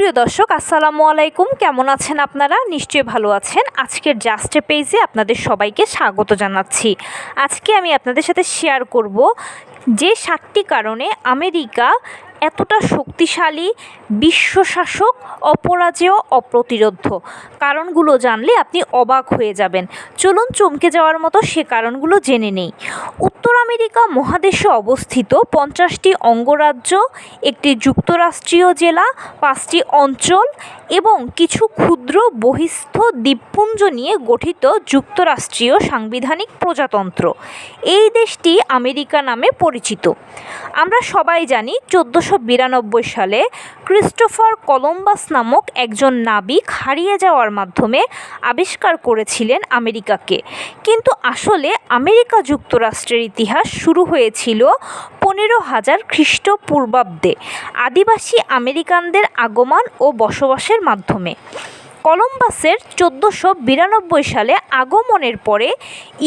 সুপ্রিয় দর্শক, আসসালামু আলাইকুম। কেমন আছেন আপনারা? নিশ্চয়ই ভালো আছেন। আজকের জাস্ট পেজে আপনাদের সবাইকে স্বাগত জানাচ্ছি। আজকে আমি আপনাদের সাথে শেয়ার করব যে সাতটি কারণে আমেরিকা এতটা শক্তিশালী, বিশ্বশাসক, অপরাজেয়, অপ্রতিরোধ্য। কারণগুলো জানলে আপনি অবাক হয়ে যাবেন। চলুন চমকে যাওয়ার মতো সে কারণগুলো জেনে নেই। উত্তর আমেরিকা মহাদেশে অবস্থিত পঞ্চাশটি অঙ্গরাজ্য, একটি যুক্তরাষ্ট্রীয় জেলা, পাঁচটি অঞ্চল এবং কিছু ক্ষুদ্র বহিস্থ দ্বীপপুঞ্জ নিয়ে গঠিত যুক্তরাষ্ট্রীয় সাংবিধানিক প্রজাতন্ত্র। এই দেশটি আমেরিকা নামে পরিচিত। আমরা সবাই জানি চোদ্দোশো বিরানব্বই সালে ক্রিস্টোফার কলম্বাস নামক একজন নাবিক হারিয়ে যাওয়ার মাধ্যমে আবিষ্কার করেছিলেন আমেরিকাকে। কিন্তু আসলে আমেরিকা যুক্তরাষ্ট্রের ইতিহাস শুরু হয়েছিল পনেরো হাজার খ্রিস্টপূর্বাব্দে। আদিবাসী আমেরিকানদের আগমন ও বসবাসের মাধ্যমে। কলম্বাসের চোদ্দোশো বিরানব্বই সালে আগমনের পরে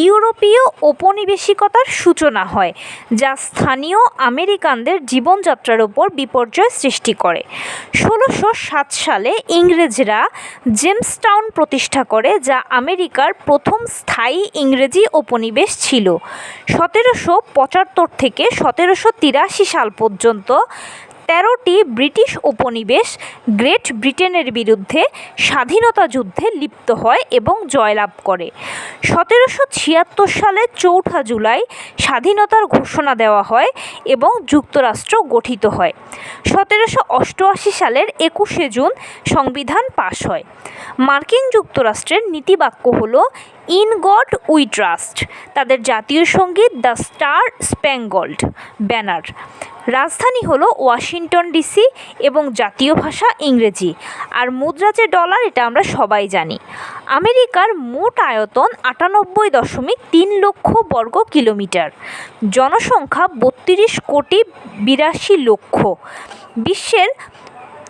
ইউরোপীয় ঔপনিবেশিকতার সূচনা হয়, যা স্থানীয় আমেরিকানদের জীবনযাত্রার উপর বিপর্যয় সৃষ্টি করে। ষোলোশো সাত সালে ইংরেজরা জেমসটাউন প্রতিষ্ঠা করে, যা আমেরিকার প্রথম স্থায়ী ইংরেজি উপনিবেশ ছিল। সতেরোশো পঁচাত্তর থেকে সতেরোশো তিরাশি সাল পর্যন্ত তেরোটি ব্রিটিশ উপনিবেশ গ্রেট ব্রিটেনের বিরুদ্ধে স্বাধীনতা যুদ্ধে লিপ্ত হয় এবং জয়লাভ করে। সতেরোশো ছিয়াত্তর সালে চৌঠা জুলাই স্বাধীনতার ঘোষণা দেওয়া হয় এবং যুক্তরাষ্ট্র গঠিত হয়। সতেরোশো অষ্টআশি সালের একুশে জুন সংবিধান পাশ হয়। মার্কিন যুক্তরাষ্ট্রের নীতিবাক্য হল ইন গড উই ট্রাস্ট। তাদের জাতীয় সংগীত দ্য স্টার স্প্যাঙ্গল্ড ব্যানার। রাজধানী হলো ওয়াশিংটন ডিসি এবং জাতীয় ভাষা ইংরেজি। আর মুদ্রা যে ডলার, এটা আমরা সবাই জানি। আমেরিকার মোট আয়তন আটানব্বই দশমিক তিন লক্ষ বর্গ কিলোমিটার। জনসংখ্যা বত্রিশ কোটি বিরাশি লক্ষ। বিশ্বের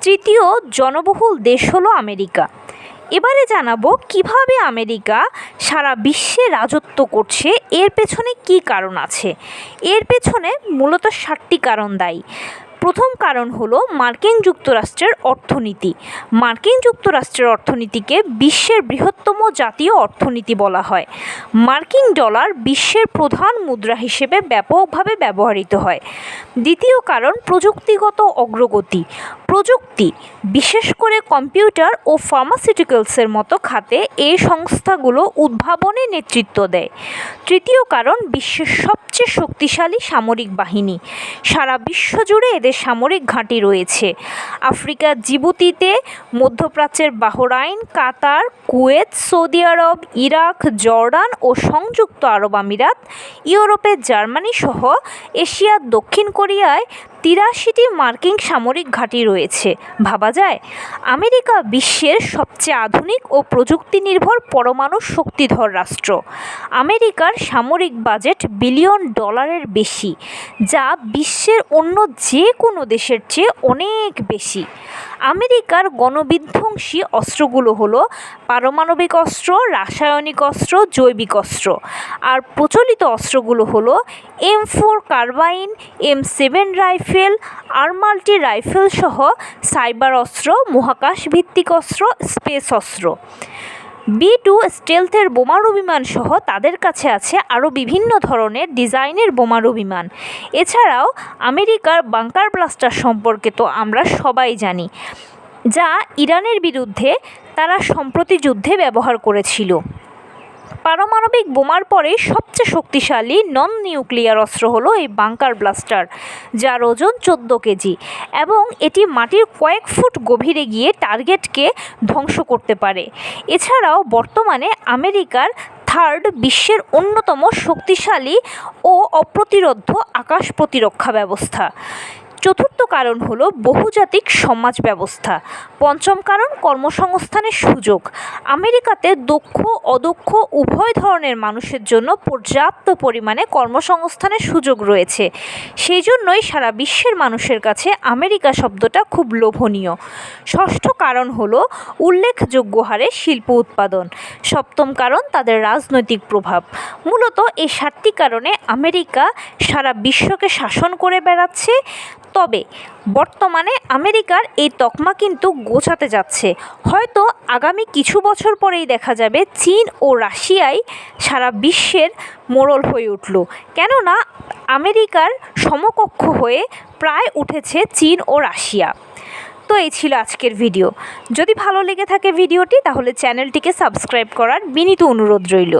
তৃতীয় জনবহুল দেশ হলো আমেরিকা। এবারে জানাব কীভাবে আমেরিকা সারা বিশ্বে রাজত্ব করছে, এর পেছনে কি কারণ আছে। এর পেছনে মূলত ষাটটি কারণ দায়ী। প্রথম কারণ হলো মার্কিন যুক্তরাষ্ট্রের অর্থনীতি। মার্কিন যুক্তরাষ্ট্রের অর্থনীতিকে বিশ্বের বৃহত্তম জাতীয় অর্থনীতি বলা হয়। মার্কিন ডলার বিশ্বের প্রধান মুদ্রা হিসেবে ব্যাপকভাবে ব্যবহৃত হয়। দ্বিতীয় কারণ প্রযুক্তিগত অগ্রগতি। প্রযুক্তি, বিশেষ করে কম্পিউটার ও ফার্মাসিউটিক্যালসের মতো খাতে এই সংস্থাগুলো উদ্ভাবনে নেতৃত্ব দেয়। তৃতীয় কারণ, বিশ্বের সবচেয়ে শক্তিশালী সামরিক বাহিনী। সারা বিশ্ব জুড়ে এদের সামরিক ঘাঁটি রয়েছে। আফ্রিকার জিবুতিতে, মধ্যপ্রাচ্যের বাহরাইন, কাতার, কুয়েত, সৌদি আরব, ইরাক, জর্ডান ও সংযুক্ত আরব আমিরাত, ইউরোপের জার্মানি সহ এশিয়ার দক্ষিণ কোরিয়ায় তিরাশিটি মার্কিন সামরিক ঘাঁটি রয়েছে। ভাবা যায়, আমেরিকা বিশ্বের সবচেয়ে আধুনিক ও প্রযুক্তি নির্ভর পরমাণু শক্তিধর রাষ্ট্র। আমেরিকার সামরিক বাজেট বিলিয়ন ডলারের বেশি, যা বিশ্বের অন্য যে কোনো দেশের চেয়ে অনেক বেশি। আমেরিকার গণবিধ্বংসী অস্ত্রগুলো হলো পারমাণবিক অস্ত্র, রাসায়নিক অস্ত্র, জৈবিক অস্ত্র। আর প্রচলিত অস্ত্রগুলো হলো M four carbine, M seven rifle আরমাল্টি rifle সহ সাইবার অস্ত্র মহাকাশ ভিত্তিক অস্ত্র, স্পেস অস্ত্র। বি টু স্টেলথের বোমারু বিমান সহ তাদের কাছে আছে আরও বিভিন্ন ধরনের ডিজাইনের বোমারু বিমান। এছাড়াও আমেরিকার বাংকার ব্লাস্টার সম্পর্কে তো আমরা সবাই জানি, যা ইরানের বিরুদ্ধে তারা সম্প্রতি যুদ্ধে ব্যবহার করেছিল। পারমাণবিক বোমার পরে সবচেয়ে শক্তিশালী নন নিউক্লিয়ার অস্ত্র হলো এই বাংকার ব্লাস্টার, যার ওজন চোদ্দ কেজি এবং এটি মাটির কয়েক ফুট গভীরে গিয়ে টার্গেটকে ধ্বংস করতে পারে। এছাড়াও বর্তমানে আমেরিকার থার্ড বিশ্বের অন্যতম শক্তিশালী ও অপ্রতিরোধ্য আকাশ প্রতিরক্ষা ব্যবস্থা। কারণ হলো বহুজাতিক সমাজ ব্যবস্থা। পঞ্চম কারণ, কর্মসংস্থানের সুযোগ। আমেরিকাতে দক্ষ, অদক্ষ, উভয় ধরনের মানুষের জন্য পর্যাপ্ত পরিমাণে কর্মসংস্থানের সুযোগ রয়েছে। সেই জন্যই সারা বিশ্বের মানুষের কাছে আমেরিকা শব্দটা খুব লোভনীয়। ষষ্ঠ কারণ হলো উল্লেখযোগ্য হারে শিল্প উৎপাদন। সপ্তম কারণ, তাদের রাজনৈতিক প্রভাব। মূলত এই সাতটি কারণে আমেরিকা সারা বিশ্বকে শাসন করে বেড়াচ্ছে। তবে বর্তমানে আমেরিকার এই তকমা কিন্তু গোছাতে যাচ্ছে। হয়তো আগামী কিছু বছর পরেই দেখা যাবে চীন ও রাশিয়াই সারা বিশ্বের মোড়ল হয়ে উঠল। কেননা আমেরিকার সমকক্ষ হয়ে প্রায় উঠেছে চীন ও রাশিয়া। তো এই ছিল আজকের ভিডিও। যদি ভালো লেগে থাকে ভিডিওটি, তাহলে চ্যানেলটিকে সাবস্ক্রাইব করার বিনীত অনুরোধ রইল।